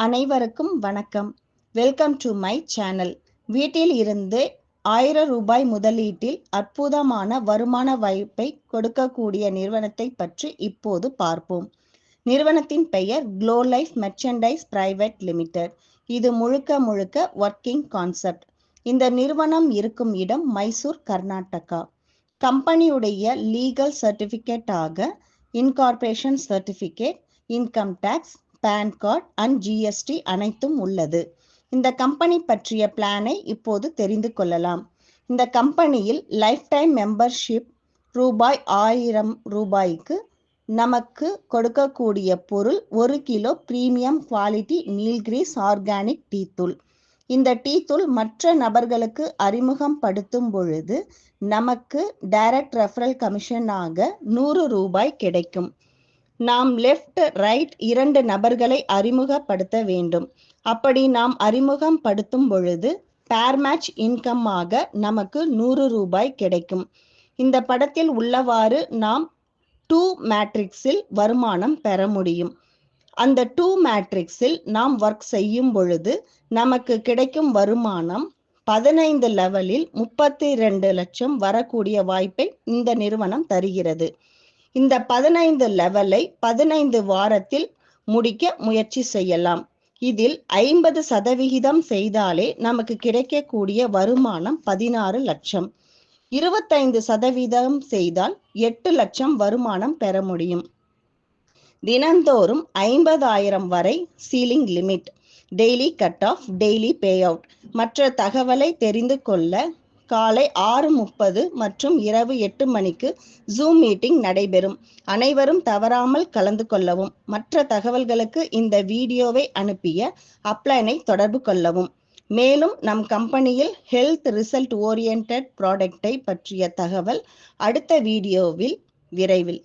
அனைவருக்கும் வணக்கம். Welcome to my channel வீட்டில் இருந்து ஆயிரம் ரூபாய் முதலீட்டில் அற்புதமான வருமான வாய்ப்பை கொடுக்கக்கூடிய நிறுவனத்தை பற்றி இப்போது பார்ப்போம். நிறுவனத்தின் பெயர் glow life merchandise private limited இது முழுக்க முழுக்க ஒர்க்கிங் கான்செப்ட் இந்த நிறுவனம் இருக்கும் இடம் மைசூர் கர்நாடகா கம்பெனியுடைய லீகல் சர்டிபிகேட் ஆக incorporation certificate income tax PAN card and GST அனைத்தும் உள்ளது. இந்த கம்பெனி பற்றிய பிளானை இப்போது தெரிந்து கொள்ளலாம். இந்த கம்பெனியில் லைஃப் டைம் மெம்பர்ஷிப் ரூபாய் ஆயிரம் ரூபாய்க்கு நமக்கு கொடுக்கக்கூடிய பொருள் ஒரு kilo premium quality Nilgiris organic tea தூள். இந்த டீ தூள் மற்ற நபர்களுக்கு அறிமுகம் படுத்தும் பொழுது நமக்கு டைரக்ட் ரெஃபரல் கமிஷனாக நூறு ரூபாய் கிடைக்கும். நாம் லெஃப்ட் ரைட் இரண்டு நபர்களை அறிமுகப்படுத்த வேண்டும். அப்படி நாம் அறிமுகம் படுத்தும் பொழுது பேர் மேட்ச் இன்கம் ஆக நமக்கு நூறு ரூபாய் கிடைக்கும். இந்த படத்தில் உள்ளவாறு நாம் டூ மேட்ரிக்ஸில் வருமானம் பெற முடியும். அந்த டூ மேட்ரிக்ஸில் நாம் ஒர்க் செய்யும் பொழுது நமக்கு கிடைக்கும் வருமானம் பதினைந்து லெவலில் முப்பத்தி ரெண்டு லட்சம் வரக்கூடிய வாய்ப்பை இந்த நிறுவனம் தருகிறது. இந்த பதினைந்து லெவலை பதினைந்து வாரத்தில் முடிக்க முயற்சி செய்யலாம். இதில் ஐம்பது சதவிகிதம் செய்தாலே நமக்கு கிடைக்கக்கூடிய வருமானம் பதினாறு லட்சம். இருபத்தைந்து சதவீதம் செய்தால் எட்டு லட்சம் வருமானம் பெற முடியும். தினந்தோறும் ஐம்பதாயிரம் வரை ceiling limit daily cut off daily pay out மற்ற தகவலை தெரிந்து கொள்ள காலை ஆறு முப்பது மற்றும் இரவு எட்டு மணிக்கு ஜூம் மீட்டிங் நடைபெறும். அனைவரும் தவறாமல் கலந்து கொள்ளவும் மற்ற தகவல்களுக்கு இந்த வீடியோவை அனுப்பிய அப்ளைனை தொடர்பு கொள்ளவும். மேலும் நம் கம்பெனியில் ஹெல்த் ரிசல்ட் ஓரியன்ட் ப்ராடக்டை பற்றிய தகவல் அடுத்த வீடியோவில் விரைவில்.